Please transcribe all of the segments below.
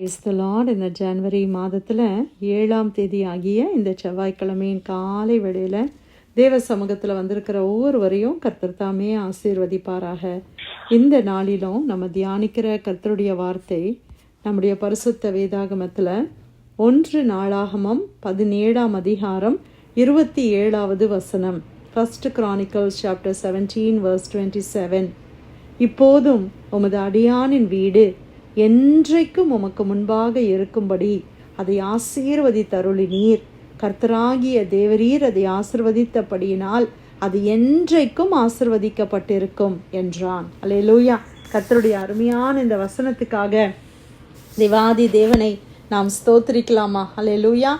கிறிஸ்தலாட் இந்த ஜனவரி மாதத்தில் ஏழாம் தேதி ஆகிய இந்த செவ்வாய்க்கிழமையின் காலை வேளையில் தேவ சமூகத்தில் வந்திருக்கிற ஒவ்வொருவரையும் கர்த்தர் தாமே ஆசீர்வதிப்பாராக. இந்த நாளிலும் நம்ம தியானிக்கிற கர்த்தருடைய வார்த்தை நம்முடைய பரிசுத்த வேதாகமத்தில் ஒன்று நாளாகமம் பதினேழாம் அதிகாரம் இருபத்தி ஏழாவது வசனம். First chronicles chapter seventeen verse twenty seven இப்போதும் உமது அடியானின் வீடு என்றைக்கும் உமக்கு முன்பாக இருக்கும்படி அதை ஆசீர்வதித்தருளி நீர். கர்த்தராகிய தேவரீர் அதை ஆசிர்வதித்தபடியினால் அது என்றைக்கும் ஆசிர்வதிக்கப்பட்டிருக்கும் என்றான். அல்லேலூயா. கர்த்தருடைய அருமையான இந்த வசனத்துக்காக திவாதி தேவனை நாம் ஸ்தோத்திரிக்கலாமா? அல்லேலூயா.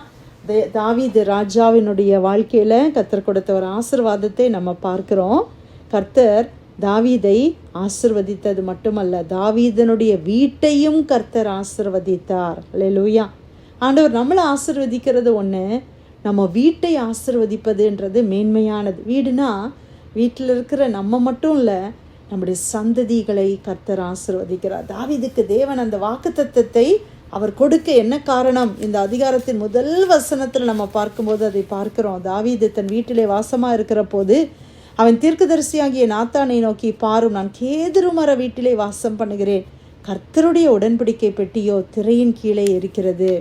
தே தாவிது ராஜாவினுடைய வாழ்க்கையில் கர்த்தர் கொடுத்த ஒரு ஆசிர்வாதத்தை நம்ம பார்க்குறோம். கர்த்தர் தாவீதை ஆசிர்வதித்தது மட்டுமல்ல தாவீதனுடைய வீட்டையும் கர்த்தர் ஆசிர்வதித்தார். லூயா ஆண்டவர் நம்மளை ஆசிர்வதிக்கிறது ஒன்று நம்ம வீட்டை ஆசிர்வதிப்பதுன்றது மேன்மையானது. வீடுனா வீட்டில் இருக்கிற நம்ம மட்டும் இல்லை நம்முடைய சந்ததிகளை கர்த்தர் ஆசிர்வதிக்கிறார். தாவீதுக்கு தேவன் அந்த வாக்குத்தத்தத்தை அவர் கொடுக்க என்ன காரணம்? இந்த அதிகாரத்தின் முதல் வசனத்தில் நம்ம பார்க்கும்போது அதை பார்க்கிறோம். தாவீது தன் வீட்டிலே வாசமாக இருக்கிற போது அவன் தீர்க்கதரிசியாகிய நாத்தானை நோக்கி பாரும் நான் கேதுரு மர வீட்டிலே வாசம் பண்ணுகிறேன். கர்த்தருடைய உடன்படிக்கை பெட்டியோ திரையின் கீழே இருக்கிறது.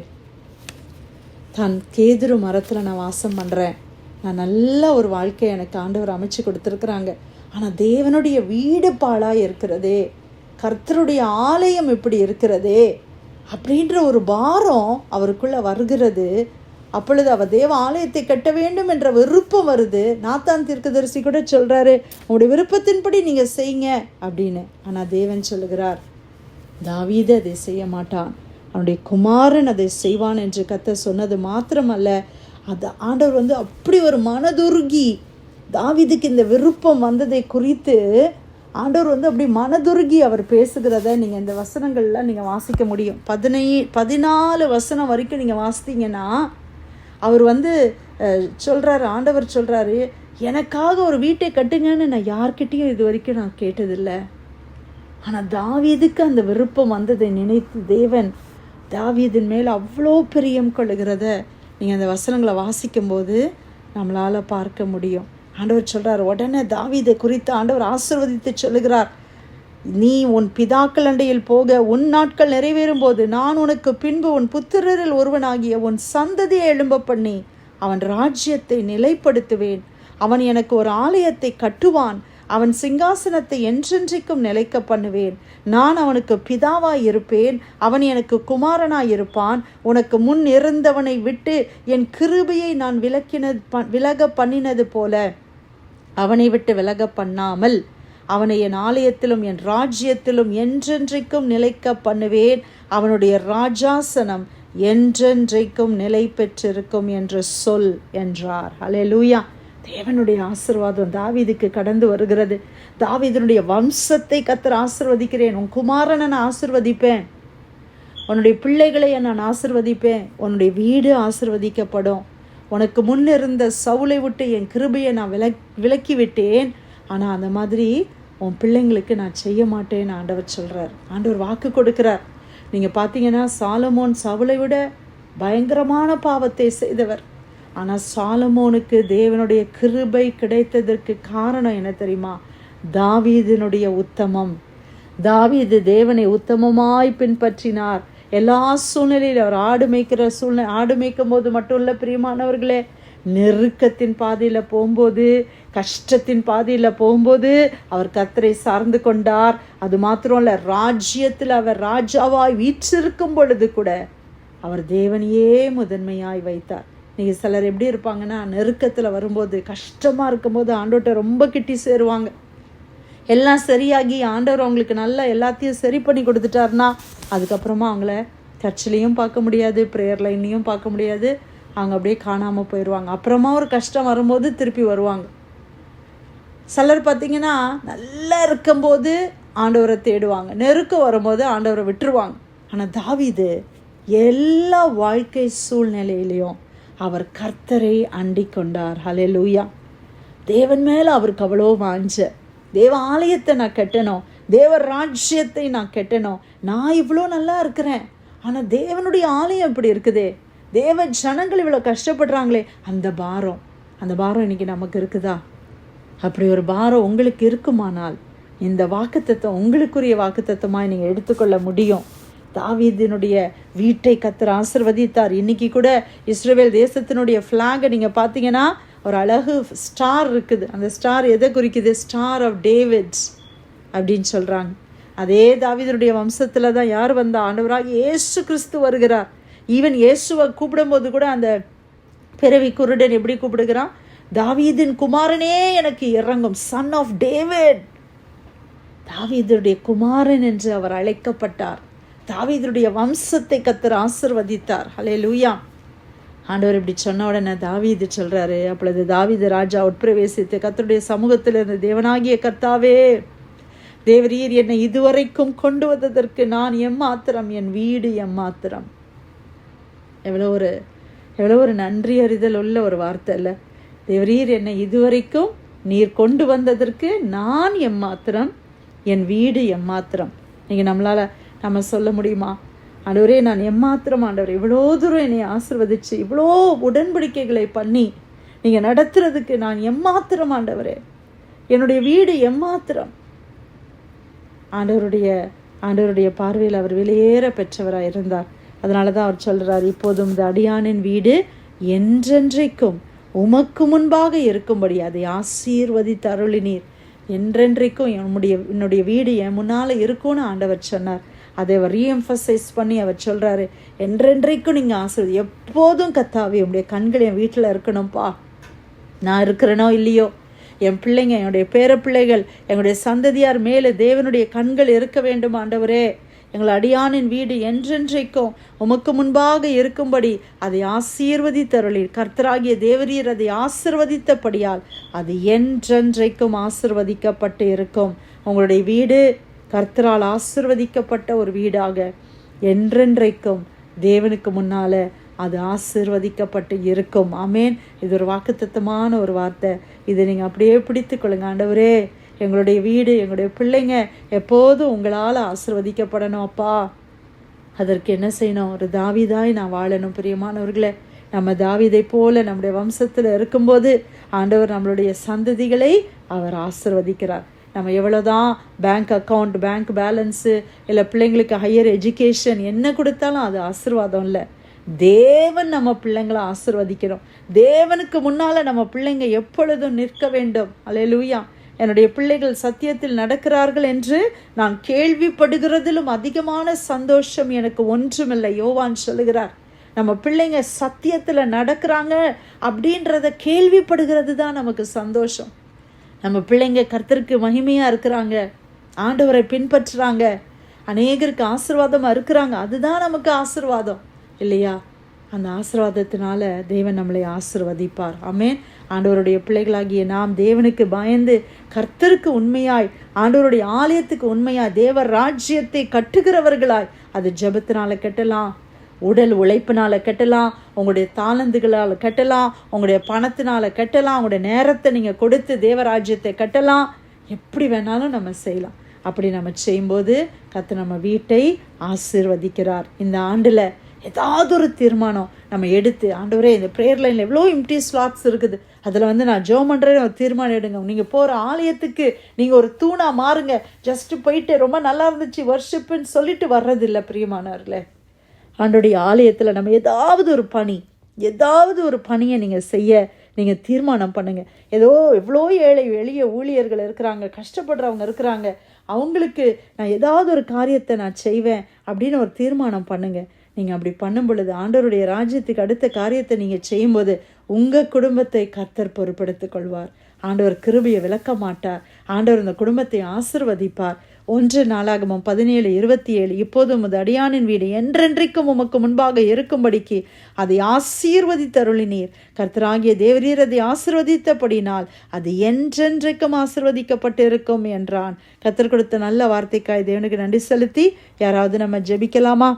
தான் கேதுரு மரத்தில் நான் வாசம் பண்ணுறேன் நான் நல்ல ஒரு வாழ்க்கையை எனக்கு ஆண்டவர் அமைச்சு கொடுத்துருக்குறாங்க. ஆனால் தேவனுடைய வீடு பாழாக இருக்கிறதே. கர்த்தருடைய ஆலயம் இப்படி இருக்கிறதே. அப்படின்ற ஒரு பாரம் அவருக்குள்ளே வருகிறது. அப்பொழுது அவள் தேவ ஆலயத்தை கட்ட வேண்டும் என்ற விருப்பம் வருது. நாத்தான் தீர்க்கதரிசி கூட சொல்கிறாரு உங்களுடைய விருப்பத்தின்படி நீங்கள் செய்யுங்க அப்படின்னு. ஆனால் தேவன் சொல்லுகிறார் தாவீது அதை செய்ய மாட்டான். அவனுடைய குமாரன் அதை செய்வான் என்று கத்த சொன்னது மாத்திரமல்ல அது ஆண்டவர் வந்து அப்படி ஒரு மனதுருகி தாவீதுக்கு இந்த விருப்பம் வந்ததை குறித்து ஆண்டவர் வந்து அப்படி மனதுருகி அவர் பேசுகிறத நீங்கள் இந்த வசனங்கள்லாம் நீங்கள் வாசிக்க முடியும். பதினை பதினாலு வசனம் வரைக்கும் நீங்கள் வாசித்தீங்கன்னா அவர் வந்து சொல்கிறாரு ஆண்டவர் சொல்கிறாரு எனக்காக ஒரு வீட்டை கட்டுங்கன்னு நான் யார்கிட்டேயும் இது வரைக்கும் நான் கேட்டதில்லை. ஆனால் தாவீதுக்கு அந்த விருப்பம் வந்ததை நினைத்து தேவன் தாவீதின் மேல் அவ்வளோ பிரியம் கொள்ளுகிறத நீங்கள் அந்த வசனங்களை வாசிக்கும்போது நம்மளால் பார்க்க முடியும். ஆண்டவர் சொல்கிறார் உடனே தாவீதை குறித்து ஆண்டவர் ஆசிர்வதித்து சொல்லுகிறார். நீ உன் பிதாக்கள் அண்டையில் போக உன் நாட்கள் நிறைவேறும் போது நான் உனக்கு பின்பு உன் புத்திரரில் ஒருவனாகிய உன் சந்ததியை எழும்ப பண்ணி அவன் ராஜ்யத்தை நிலைப்படுத்துவேன். அவன் எனக்கு ஒரு ஆலயத்தை கட்டுவான். அவன் சிங்காசனத்தை என்றென்றைக்கும் நிலைக்க பண்ணுவேன். நான் அவனுக்கு பிதாவாய் இருப்பேன். அவன் எனக்கு குமாரனாய் இருப்பான். உனக்கு முன் இருந்தவனை விட்டு என் கிருபையை நான் விலக்கினது விலக பண்ணினது போல அவனை விட்டு விலக பண்ணாமல் அவனை என் ஆலயத்திலும் என் ராஜ்யத்திலும் என்றென்றைக்கும் நிலைக்க பண்ணுவேன். அவனுடைய ராஜாசனம் என்றென்றைக்கும் நிலை பெற்றிருக்கும் என்று சொல் என்றார். அலே லூயா தேவனுடைய ஆசிர்வாதம் தாவீதுக்கு கடந்து வருகிறது. தாவீதனுடைய வம்சத்தை கத்தர் ஆசிர்வதிக்கிறேன். உன் குமாரனை நான் ஆசிர்வதிப்பேன். உன்னுடைய பிள்ளைகளை நான் ஆசிர்வதிப்பேன். உன்னுடைய வீடு ஆசிர்வதிக்கப்படும். உனக்கு முன்னிருந்த சவுளை விட்டு என் கிருபையை நான் விலக் விலக்கி விட்டேன் ஆனால் அந்த மாதிரி உன் பிள்ளைங்களுக்கு நான் செய்ய மாட்டேன்னு ஆண்டவர் சொல்கிறார் ஆண்டவர் வாக்கு கொடுக்கிறார். நீங்கள் பார்த்தீங்கன்னா சாலமோன் சவுளை விட பயங்கரமான பாவத்தை செய்தவர். ஆனால் சாலமோனுக்கு தேவனுடைய கிருபை கிடைத்ததற்கு காரணம் என்ன தெரியுமா? தாவீதினுடைய உத்தமம். தாவீது தேவனை உத்தமமாய் பின்பற்றினார். எல்லா சூழ்நிலையிலும் அவர் ஆடு மேய்க்கிற சூழ்நிலை ஆடு மேய்க்கும் போது மட்டும் இல்லை பிரியமானவர்களே நெருக்கத்தின் பாதையில் போகும்போது கஷ்டத்தின் பாதையில் போகும்போது அவர் கத்தரை சார்ந்து கொண்டார். அது மாத்திரம் இல்லை ராஜ்யத்தில் அவர் ராஜாவாய் வீற்றிருக்கும் பொழுது கூட அவர் தேவனையே முதன்மையாய் வைத்தார். நீங்கள் சிலர் எப்படி இருப்பாங்கன்னா நெருக்கத்தில் வரும்போது கஷ்டமாக இருக்கும்போது ஆண்டோட்ட ரொம்ப கிட்டி சேருவாங்க. எல்லாம் சரியாகி ஆண்டவர் அவங்களுக்கு நல்லா எல்லாத்தையும் சரி பண்ணி கொடுத்துட்டாருன்னா அதுக்கப்புறமா அவங்கள சர்ச்சிலையும் பார்க்க முடியாது ப்ரேயர் லைன்லையும் பார்க்க முடியாது. அவங்க அப்படியே காணாமல் போயிடுவாங்க அப்புறமா ஒரு கஷ்டம் வரும்போது திருப்பி வருவாங்க. சிலர் பார்த்திங்கன்னா நல்லா இருக்கும்போது ஆண்டவரை தேடுவாங்க. நெருக்கம் வரும்போது ஆண்டவரை விட்டுருவாங்க. ஆனால் தாவிது எல்லா வாழ்க்கை சூழ்நிலையிலையும் அவர் கர்த்தரை அண்டி கொண்டார் ஹலே லூயா தேவன் மேலே அவருக்கு அவ்வளோ வாஞ்ச. தேவ ஆலயத்தை நான் கட்டணும். தேவ ராஜ்யத்தை நான் கட்டணும். நான் இவ்வளோ நல்லா இருக்கிறேன். ஆனால் தேவனுடைய ஆலயம் இப்படி இருக்குதே. தேவ ஜனங்கள் இவ்வளோ கஷ்டப்படுறாங்களே அந்த பாரம் அந்த பாரம் இன்னைக்கு நமக்கு இருக்குதா? அப்படி ஒரு பாரம் உங்களுக்கு இருக்குமானால் இந்த வாக்குத்தத்தம் உங்களுக்குரிய வாக்குத்தத்தமாக நீங்கள் எடுத்துக்கொள்ள முடியும். தாவீதினுடைய வீட்டை கத்தர் ஆசிர்வதித்தார். இன்றைக்கி கூட இஸ்ரேல் தேசத்தினுடைய ஃப்ளாகை நீங்கள் பார்த்தீங்கன்னா ஒரு அழகு ஸ்டார் இருக்குது. அந்த ஸ்டார் எதை குறிக்குது? ஸ்டார் ஆஃப் டேவிட்ஸ் அப்படின்னு சொல்கிறாங்க அதே தாவிதனுடைய வம்சத்தில் தான் யார் வந்தா ஆண்டவராக இயேசு கிறிஸ்து வருகிறார். ஈவன் இயேசுவை கூப்பிடும்போது கூட அந்த பிறவி குருடன் எப்படி கூப்பிடுகிறான்? தாவீதின் குமாரனே எனக்கு இறங்கும் சன் ஆஃப் டேவிட் தாவீதருடைய குமாரன் என்று அவர் அழைக்கப்பட்டார். தாவீதருடைய வம்சத்தை கத்தர் ஆசிர்வதித்தார். ஹலே லூயா ஆண்டவர் இப்படி சொன்ன உடனே தாவீது சொல்கிறாரு அப்பொழுது தாவீது ராஜா உட்பிரவேசித்து கத்தருடைய சமூகத்தில் இருந்த தேவனாகிய கர்த்தாவே தேவரீர் என்னை இதுவரைக்கும் கொண்டு வந்ததற்கு நான் எம்மாத்திரம்? என் வீடு எம்மாத்திரம்? எவ்வளோ ஒரு எவ்வளோ ஒரு நன்றி அறிதல் உள்ள ஒரு வார்த்தை இல்லை தேவரீர் என்னை இதுவரைக்கும் நீர் கொண்டு வந்ததற்கு நான் எம்மாத்திரம் என் வீடு எம்மாத்திரம். நீங்கள் நம்மளால் நம்ம சொல்ல முடியுமா? ஆண்டவரே நான் எம்மாத்திரம் ஆண்டவர். இவ்வளோ தூரம் என்னை ஆசிர்வதிச்சு இவ்வளோ உடன்படிக்கைகளை பண்ணி நீங்கள் நடத்துறதுக்கு நான் எம்மாத்திரம் ஆண்டவரே. என்னுடைய வீடு எம்மாத்திரம். ஆண்டவருடைய ஆண்டவருடைய பார்வையில் அவர் வெளியேற பெற்றவராக இருந்தார் அதனால தான் அவர் சொல்கிறார் இப்போதும் இந்த அடியானின் வீடு என்றென்றைக்கும் உமக்கு முன்பாக இருக்கும்படி அதை ஆசீர்வதித்து அருளினீர் என்றென்றைக்கும் என்னுடைய என்னுடைய வீடு என் முன்னால் இருக்கும்னு ஆண்டவர் சொன்னார். அதை அவர் ரீஎம்ஃபசைஸ் பண்ணி அவர் சொல்கிறாரு என்றென்றைக்கும் நீங்கள் ஆசீர் எப்போதும் கத்தாவி உங்களுடைய கண்கள் என் வீட்டில் இருக்கணும்ப்பா நான் இருக்கிறேனோ இல்லையோ? என் பிள்ளைங்க என்னுடைய பேர பிள்ளைகள் எங்களுடைய சந்ததியார் மேலே தேவனுடைய கண்கள் இருக்க வேண்டும் ஆண்டவரே எங்கள் அடியானின் வீடு என்றென்றைக்கும் உமக்கு முன்பாக இருக்கும்படி அதை ஆசீர்வதித்தருளீர். கர்த்தராகிய தேவரீர் அதை ஆசிர்வதித்தபடியால் அது என்றென்றைக்கும் ஆசிர்வதிக்கப்பட்டு இருக்கும். உங்களுடைய வீடு கர்த்தரால் ஆசிர்வதிக்கப்பட்ட ஒரு வீடாக என்றென்றைக்கும் தேவனுக்கு முன்னால அது ஆசிர்வதிக்கப்பட்டு இருக்கும். அமேன் இது ஒரு வாக்குத்தத்தமான ஒரு வார்த்தை. இதை நீங்கள் அப்படியே பிடித்து கொள்ளுங்க ஆண்டவரே எங்களுடைய வீடு எங்களுடைய பிள்ளைங்க எப்போதும் உங்களால் ஆசிர்வதிக்கப்படணும் அப்பா. அதற்கு என்ன செய்யணும்? ஒரு தாவிதாய் நான் வாழணும் பிரியமானவர்களே. நம்ம தாவிதை போல நம்முடைய வம்சத்தில் இருக்கும்போது ஆண்டவர் நம்மளுடைய சந்ததிகளை அவர் ஆசிர்வதிக்கிறார். நம்ம எவ்வளோதான் பேங்க் அக்கௌண்ட் பேங்க் பேலன்ஸு இல்லை பிள்ளைங்களுக்கு ஹையர் எஜுகேஷன் என்ன கொடுத்தாலும் அது ஆசிர்வாதம் இல்லை. தேவன் நம்ம பிள்ளைங்களை ஆசிர்வதிக்கிறோம் தேவனுக்கு முன்னால் நம்ம பிள்ளைங்க எப்பொழுதும் நிற்க வேண்டும். அலையலூயா என்னுடைய பிள்ளைகள் சத்தியத்தில் நடக்கிறார்கள் என்று நான் கேள்விப்படுகிறதிலும் அதிகமான சந்தோஷம் எனக்கு ஒன்றுமில்லை. யோவான் சொல்லுகிறார் நம்ம பிள்ளைங்க சத்தியத்தில் நடக்கிறாங்க அப்படின்றத கேள்விப்படுகிறது தான் நமக்கு சந்தோஷம். நம்ம பிள்ளைங்க கர்த்தருக்கு மகிமையாக இருக்கிறாங்க ஆண்டவரை பின்பற்றுறாங்க அநேகருக்கு ஆசிர்வாதமாக இருக்கிறாங்க அதுதான் நமக்கு ஆசிர்வாதம் இல்லையா? அந்த ஆசிர்வாதத்தினால தேவன் நம்மளை ஆசிர்வதிப்பார். ஆமேன். ஆண்டவருடைய பிள்ளைகளாகிய நாம் தேவனுக்கு பயந்து கர்த்தருக்கு உண்மையாய் ஆண்டவருடைய ஆலயத்துக்கு உண்மையாய் தேவ ராஜ்யத்தை கட்டுகிறவர்களாய் அது ஜபத்தினால கட்டலாம் உடல் உழைப்பினால கட்டலாம் உங்களுடைய தாளந்துகளால் கட்டலாம் உங்களுடைய பணத்தினால கட்டலாம் உங்களுடைய நேரத்தை நீங்கள் கொடுத்து தேவராஜ்யத்தை கட்டலாம். எப்படி வேணாலும் நம்ம செய்யலாம். அப்படி நம்ம செய்யும்போது கத்து நம்ம வீட்டை ஆசிர்வதிக்கிறார். இந்த ஆண்டில் ஏதாவது ஒரு தீர்மானம் நம்ம எடுத்து ஆண்டவரே இந்த ப்ரேயர் லைனில் எவ்வளோ இம்டி ஸ்லாட்ஸ் இருக்குது. அதில் வந்து நான் ஜோ பண்ணுறேன்னு ஒரு தீர்மானம் எடுங்க. நீங்கள் போகிற ஆலயத்துக்கு நீங்கள் ஒரு தூணாக மாறுங்க. ஜஸ்ட்டு போயிட்டு ரொம்ப நல்லா இருந்துச்சு வர்ஷிப்புன்னு சொல்லிட்டு வர்றதில்லை பிரியமானவர்களே. ஆண்டோடைய ஆலயத்தில் நம்ம ஏதாவது ஒரு பணி ஏதாவது ஒரு பணியை நீங்கள் செய்ய நீங்கள் தீர்மானம் பண்ணுங்கள் ஏதோ எவ்வளோ ஏழை எளிய ஊழியர்கள் இருக்கிறாங்க கஷ்டப்படுறவங்க இருக்கிறாங்க. அவங்களுக்கு நான் ஏதாவது ஒரு காரியத்தை நான் செய்வேன் அப்படின்னு ஒரு தீர்மானம் பண்ணுங்கள் நீங்கள் அப்படி பண்ணும் பொழுது ஆண்டவருடைய ராஜ்யத்துக்கு அடுத்த காரியத்தை நீங்கள் செய்யும்போது உங்கள் குடும்பத்தை கர்த்தர் பொறுப்படுத்தி கொள்வார். ஆண்டவர் கிருபியை விளக்க மாட்டார். ஆண்டவர் இந்த குடும்பத்தை ஆசிர்வதிப்பார். ஒன்று நாளாகமும் பதினேழு இருபத்தி ஏழு இப்போது உமது அடியானின் வீடு என்றென்றைக்கும் உமக்கு முன்பாக இருக்கும்படிக்கு அதை ஆசீர்வதித்தருளினீர். கர்த்தராகிய தேவரீர் அதை ஆசிர்வதித்தபடினால் அது என்றென்றைக்கும் ஆசிர்வதிக்கப்பட்டு இருக்கும் என்றான். கர்த்தர் கொடுத்த நல்ல வார்த்தைக்காய் தேவனுக்கு நன்றி செலுத்தி யாராவது நம்ம ஜெபிக்கலாமா?